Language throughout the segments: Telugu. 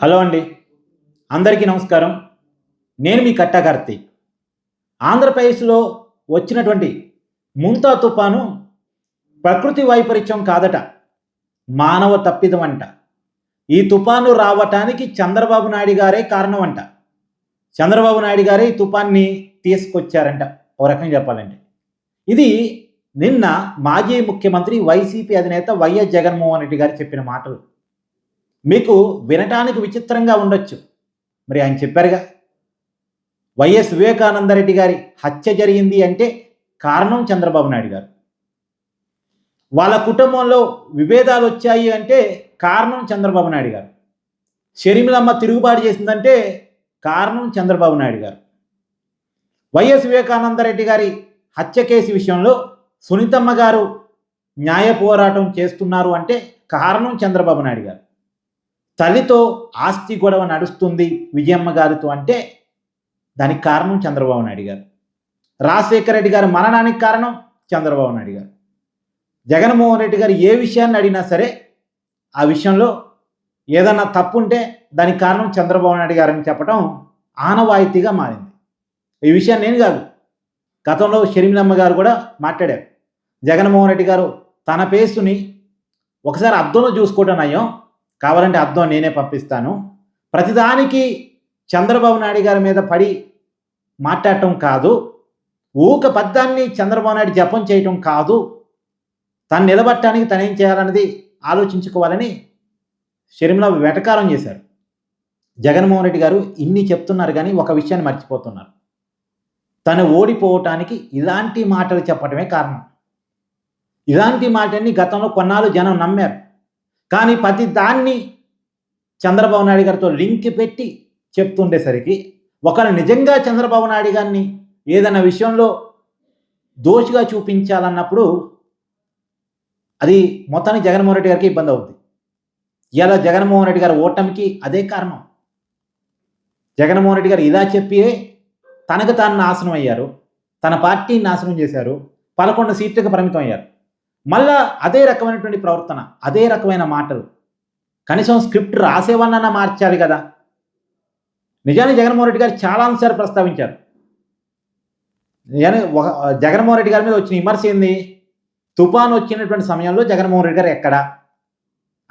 హలో అండి. అందరికీ నమస్కారం. నేను మీ కట్టా కార్తీక్ ఆంధ్రప్రదేశ్లో వచ్చినటువంటి ముంతా తుఫాను ప్రకృతి వైపరీత్యం కాదట మానవ తప్పిదం అంట ఈ తుఫాను రావటానికి చంద్రబాబు నాయుడు గారే కారణం అంట చంద్రబాబు నాయుడు గారే ఈ తుఫాన్ని తీసుకొచ్చారంట. ఓ రకంగా చెప్పాలంటే. ఇది నిన్న మాజీ ముఖ్యమంత్రి వైసీపీ అధినేత వైఎస్ జగన్మోహన్ రెడ్డి గారు చెప్పిన మాటలు. మీకు వినటానికి విచిత్రంగా ఉండొచ్చు. మరి ఆయన చెప్పారుగా వైఎస్ వివేకానందరెడ్డి గారి హత్య జరిగింది అంటే కారణం చంద్రబాబు నాయుడు గారు. వాళ్ళ కుటుంబంలో విభేదాలు వచ్చాయి అంటే కారణం చంద్రబాబు నాయుడు గారు. షరిమిలమ్మ తిరుగుబాటు చేసిందంటే కారణం చంద్రబాబు నాయుడు గారు. వైఎస్ వివేకానందరెడ్డి గారి హత్య కేసు విషయంలో సునీతమ్మ గారు న్యాయ పోరాటం చేస్తున్నారు అంటే కారణం చంద్రబాబు నాయుడు గారు. తల్లితో ఆస్తి గొడవ నడుస్తుంది విజయమ్మ గారితో అంటే దానికి కారణం చంద్రబాబు నాయుడు గారు. రాజశేఖర రెడ్డి గారి మరణానికి కారణం చంద్రబాబు నాయుడు గారు. జగన్మోహన్ రెడ్డి గారు ఏ విషయాన్ని అడిగినా సరే ఆ విషయంలో ఏదన్నా తప్పు ఉంటే దానికి కారణం చంద్రబాబు నాయుడు గారని చెప్పడం ఆనవాయితీగా మారింది. ఈ విషయాన్ని నేను కాదు గతంలో షర్మిలమ్మ గారు కూడా మాట్లాడారు. జగన్మోహన్ రెడ్డి గారు తన పేసుని ఒకసారి అద్దంలో చూసుకోవడం అయ్యాం కావాలంటే అర్థం నేనే పంపిస్తాను. ప్రతిదానికి చంద్రబాబు నాయుడు గారి మీద పడి మాట్లాడటం కాదు. ఊక పద్దాన్ని చంద్రబాబు నాయుడు జపం చేయటం కాదు. తను నిలబట్టడానికి తను ఏం చేయాలన్నది ఆలోచించుకోవాలని షర్మిల వెటకారం చేశారు. జగన్మోహన్ రెడ్డి గారు ఇన్ని చెప్తున్నారు కానీ ఒక విషయాన్ని మర్చిపోతున్నారు. తను ఓడిపోవటానికి ఇలాంటి మాటలు చెప్పడమే కారణం. ఇలాంటి మాటని గతంలో కొన్నాళ్ళు జనం నమ్మారు. కానీ ప్రతి దాన్ని చంద్రబాబు నాయుడు గారితో లింక్ పెట్టి చెప్తుండేసరికి ఒకరు నిజంగా చంద్రబాబు నాయుడు గారిని ఏదైనా విషయంలో దోషిగా చూపించాలన్నప్పుడు అది మొత్తానికి జగన్మోహన్ రెడ్డి గారికి ఇబ్బంది అవుతుంది ఇలా జగన్మోహన్ రెడ్డి గారి ఓటమికి అదే కారణం. జగన్మోహన్ రెడ్డి గారు ఇలా చెప్పి తనకు తాను నాశనం అయ్యారు. తన పార్టీని నాశనం చేశారు. పదకొండు సీట్లకు పరిమితం అయ్యారు. మళ్ళా అదే రకమైనటువంటి ప్రవర్తన అదే రకమైన మాటలు. కనీసం స్క్రిప్ట్ రాసేవన్నా మార్చాలి కదా. నిజానికి జగన్మోహన్ రెడ్డి గారు చాలా అంశాలు ప్రస్తావించారు. నిజానికి ఒక జగన్మోహన్ రెడ్డి గారి మీద వచ్చిన విమర్శ ఏంది? తుఫాన్ వచ్చినటువంటి సమయంలో జగన్మోహన్ రెడ్డి గారు ఎక్కడా?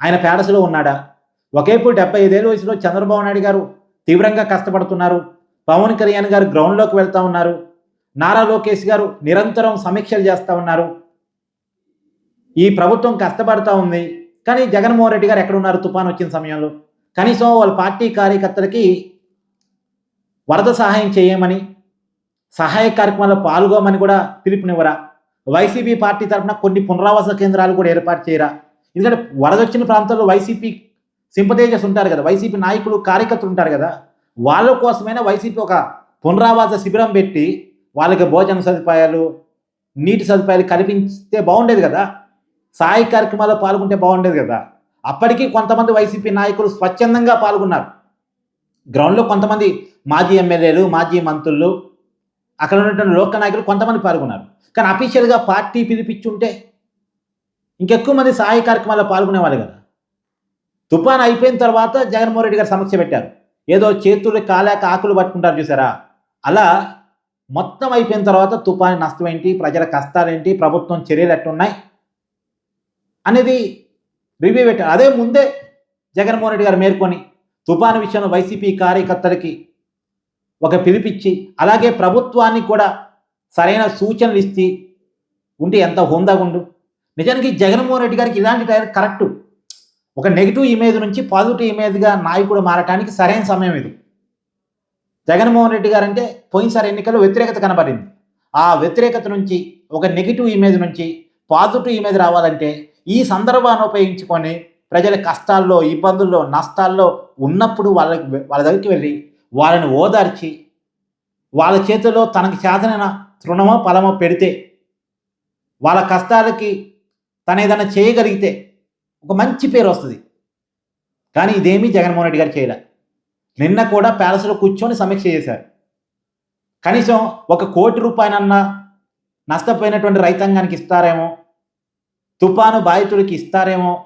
ఆయన ప్యాలెస్లో ఉన్నాడా? ఒకేపు డెబ్బై ఐదేళ్ళ వయసులో చంద్రబాబు నాయుడు గారు తీవ్రంగా కష్టపడుతున్నారు. పవన్ కళ్యాణ్ గారు గ్రౌండ్లోకి వెళ్తూ ఉన్నారు. నారా లోకేష్ గారు నిరంతరం సమీక్షలు చేస్తూ ఉన్నారు. ఈ ప్రభుత్వం కష్టపడతా ఉంది. కానీ జగన్మోహన్ రెడ్డి గారు ఎక్కడున్నారు? తుఫాన్ వచ్చిన సమయంలో. కనీసం వాళ్ళ పార్టీ కార్యకర్తలకి వరద సహాయం చేయమని సహాయ కార్యక్రమాల్లో పాల్గొమని కూడా పిలుపునివ్వరా? వైసీపీ పార్టీ తరఫున కొన్ని పునరావాస కేంద్రాలు కూడా ఏర్పాటు చేయరా? ఎందుకంటే వరద వచ్చిన ప్రాంతాల్లో వైసీపీ సింపతేజస్ ఉంటారు కదా. వైసీపీ నాయకులు కార్యకర్తలు ఉంటారు కదా. వాళ్ళ కోసమైనా వైసీపీ ఒక పునరావాస శిబిరం పెట్టి వాళ్ళకి భోజన సదుపాయాలు నీటి సదుపాయాలు కల్పిస్తే బాగుండేది కదా. సాయి కార్యక్రమాల్లో పాల్గొంటే బాగుండేది కదా. అప్పటికీ కొంతమంది వైసీపీ నాయకులు స్వచ్ఛందంగా పాల్గొన్నారు. గ్రౌండ్లో కొంతమంది మాజీ ఎమ్మెల్యేలు మాజీ మంత్రులు అక్కడ ఉన్నటువంటి లోక నాయకులు కొంతమంది పాల్గొన్నారు. కానీ అఫీషియల్గా పార్టీ పిలిపించుంటే ఇంకెక్కువ మంది సహాయ కార్యక్రమాల్లో పాల్గొనేవాళ్ళు కదా. తుఫాన్ అయిపోయిన తర్వాత జగన్మోహన్ రెడ్డి గారు సమస్య పెట్టారు. ఏదో చేతులు కాలేక ఆకులు పట్టుకుంటారు చూసారా? అలా మొత్తం అయిపోయిన తర్వాత తుఫాన్ నష్టం ఏంటి? ప్రజల కష్టాలేంటి? ప్రభుత్వం చర్యలు ఎట్టున్నాయి అనేది రివ్యూ పెట్టారు. అదే ముందే జగన్మోహన్ రెడ్డి గారు మేర్కొని తుఫాను విషయంలో వైసీపీ కార్యకర్తలకి ఒక పిలిపిచ్చి అలాగే ప్రభుత్వానికి కూడా సరైన సూచనలు ఇచ్చి ఉంటే ఎంత హోందాగా ఉండు నిజానికి జగన్మోహన్ రెడ్డి గారికి ఇలాంటి టైం కరెక్టు. ఒక నెగిటివ్ ఇమేజ్ నుంచి పాజిటివ్ ఇమేజ్గా నాయకుడు మారటానికి సరైన సమయం ఇది. జగన్మోహన్ రెడ్డి గారు అంటే పోయినసారి ఎన్నికల్లో వ్యతిరేకత కనబడింది. ఆ వ్యతిరేకత నుంచి ఒక నెగిటివ్ ఇమేజ్ నుంచి పాజిటివ్ ఇమేజ్ రావాలంటే ఈ సందర్భాన్ని ఉపయోగించుకొని ప్రజల కష్టాల్లో ఇబ్బందుల్లో నష్టాల్లో ఉన్నప్పుడు వాళ్ళకి వాళ్ళ దగ్గరికి వెళ్ళి వాళ్ళని ఓదార్చి వాళ్ళ చేతిలో తనకి చేతనైన తృణమో ఫలమో పెడితే వాళ్ళ కష్టాలకి తను ఏదైనా చేయగలిగితే ఒక మంచి పేరు వస్తుంది. కానీ ఇదేమీ జగన్మోహన్ రెడ్డి గారు చేయలే. నిన్న కూడా ప్యాలెస్లో కూర్చొని సమీక్ష చేశారు. కనీసం ఒక కోటి రూపాయలన్నా నష్టపోయినటువంటి రైతాంగానికి ఇస్తారేమో తుఫాను బాధితుడికి ఇస్తారేమో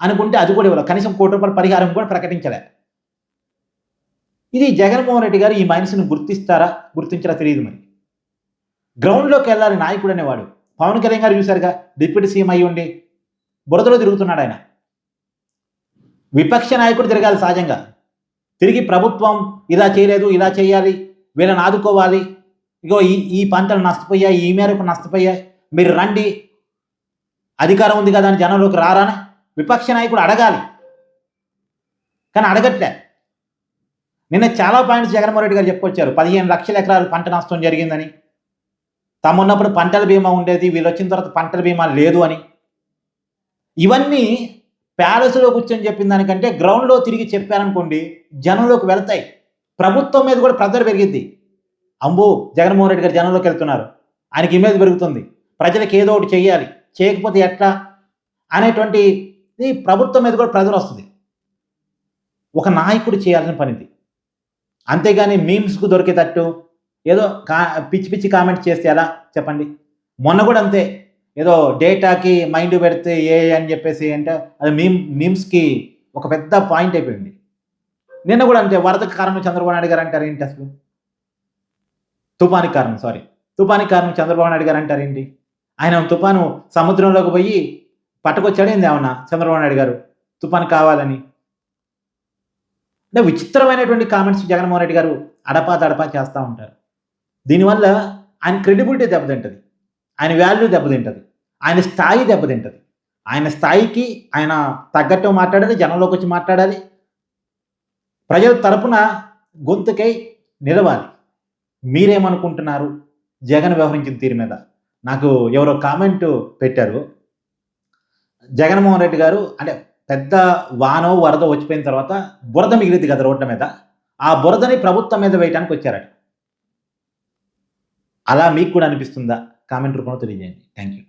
అనుకుంటే అది కూడా ఇవ్వలేదు. కనీసం కోటి రూపాయల పరిహారం కూడా ప్రకటించలే. ఇది జగన్మోహన్ రెడ్డి గారు ఈ మైనస్ని గుర్తిస్తారా గుర్తించరా తెలియదు మరి. గ్రౌండ్లోకి వెళ్ళాలి నాయకుడు అనేవాడు. పవన్ కళ్యాణ్ గారు చూశారుగా డిప్యూటీ సీఎం అయ్యి ఉండి బురదలో తిరుగుతున్నాడు ఆయన. విపక్ష నాయకుడు తిరగాలి సహజంగా. తిరిగి ప్రభుత్వం ఇలా చేయలేదు ఇలా చేయాలి వీళ్ళని ఆదుకోవాలి. ఇగో ఈ ఈ పంటలు నష్టపోయాయి ఈ మేరకు నష్టపోయాయి. మీరు రండి అధికారం ఉంది కదా అని జనంలోకి రారాని? విపక్ష నాయకుడు అడగాలి. కానీ అడగట్లే. నిన్న చాలా పాయింట్స్ జగన్మోహన్ రెడ్డి గారు చెప్పుకొచ్చారు. పదిహేను లక్షల ఎకరాలు పంట నష్టం జరిగిందని. తమ్మున్నప్పుడు పంటల బీమా ఉండేది వీళ్ళు వచ్చిన తర్వాత పంటల బీమా లేదు అని. ఇవన్నీ ప్యాలెస్లో కూర్చొని చెప్పిన దానికంటే గ్రౌండ్లో తిరిగి చెప్పారనుకోండి జనంలోకి వెళ్తాయి. ప్రభుత్వం మీద కూడా ప్రెజర్ పెరిగిద్ది. అంబు జగన్మోహన్ రెడ్డి గారు జనంలోకి వెళ్తున్నారు. ఆయనకి ఇమేజ్ పెరుగుతుంది. ప్రజలకు ఏదో ఒకటి చేయాలి చేయకపోతే ఎట్లా అనేటువంటి ఇది ప్రభుత్వం మీద కూడా ప్రెజర్ వస్తుంది. ఒక నాయకుడు చేయాల్సిన పనిది. అంతేగాని మీమ్స్కు దొరికేటట్టు ఏదో కా పిచ్చి పిచ్చి కామెంట్ చేస్తే ఎలా? చెప్పండి. మొన్న కూడా అంతే. ఏదో డేటాకి మైండ్ పెడితే ఏ అని చెప్పేసి అంటే అది మీమ్ మీమ్స్కి ఒక పెద్ద పాయింట్ అయిపోయింది. నిన్న కూడా అంతే. వరదకు కారణం చంద్రబాబు నాయుడు గారు అంటారు ఏంటి అసలు? తుఫానికి కారణం సారీ. తుఫానికి కారణం చంద్రబాబు నాయుడు గారు అంటారు ఏంటి ఆయన తుఫాను సముద్రంలోకి పోయి పట్టుకొచ్చాడు ఏంది ఏమన్నా? చంద్రబాబు నాయుడు గారు తుఫాను కావాలని. అంటే విచిత్రమైనటువంటి కామెంట్స్ జగన్మోహన్ రెడ్డి గారు అడపా తడపా చేస్తూ ఉంటారు. దీనివల్ల ఆయన క్రెడిబిలిటీ దెబ్బతింటుంది. ఆయన వాల్యూ దెబ్బతింటుంది. ఆయన స్థాయి దెబ్బతింటుంది. ఆయన స్థాయికి ఆయన తగ్గట్టు మాట్లాడాలి జనంలోకి వచ్చి మాట్లాడాలి. ప్రజల తరపున గొంతుకై నిలవాలి. మీరేమనుకుంటున్నారు? జగన్ వ్యవహరించిన తీరు మీద. నాకు ఎవరో కామెంట్ పెట్టారు. జగన్మోహన్ రెడ్డి గారు అంటే పెద్ద వానో వరద వచ్చిపోయిన తర్వాత బురద మిగిలింది కదా రోడ్ల మీద. ఆ బురదని ప్రభుత్వం మీద వేయడానికి వచ్చారట. అలా మీకు కూడా అనిపిస్తుందా? కామెంట్ రూపంలో తెలియజేయండి. Thank you